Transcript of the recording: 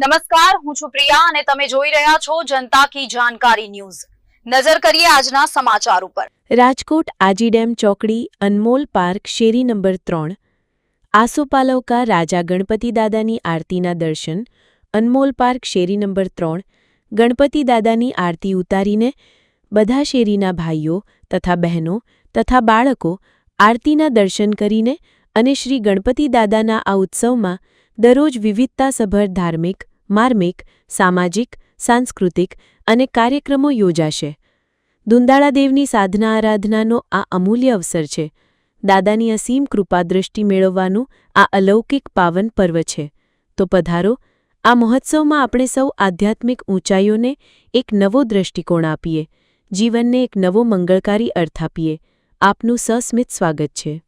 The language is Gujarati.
નમસ્કાર, હું છું પ્રિયા અને તમે જોઈ રહ્યા છો જનતા કી જાણકારી ન્યૂઝ. નજર કરીએ આજના સમાચાર ઉપર. રાજકોટ આજીડેમ ચોકડી, અનમોલ પાર્ક, શેરી નંબર ત્રણ. આસોપાલવકા રાજા ગણપતિ દાદાની આરતીના દર્શન, અનમોલ પાર્ક, શેરી નંબર ત્રણ. ગણપતિ દાદાની આરતી ઉતારીને બધા શેરીના ભાઈઓ તથા બહેનો તથા બાળકો આરતીના દર્શન કરીને અને શ્રી ગણપતિ દાદાના આ ઉત્સવમાં દરરોજ વિવિધતાસભર ધાર્મિક, માર્મિક, સામાજિક, સાંસ્કૃતિક અને કાર્યક્રમો યોજાશે. દુંદાળાદેવની સાધના આરાધનાનો આ અમૂલ્ય અવસર છે. દાદાની અસીમ કૃપા દૃષ્ટિ મેળવવાનું આ અલૌકિક પાવન પર્વ છે. તો પધારો, આ મહોત્સવમાં આપણે સૌ આધ્યાત્મિક ઊંચાઈઓને એક નવો દ્રષ્ટિકોણ આપીએ, જીવનને એક નવો મંગળકારી અર્થ આપીએ. આપનું સસ્મિત સ્વાગત છે.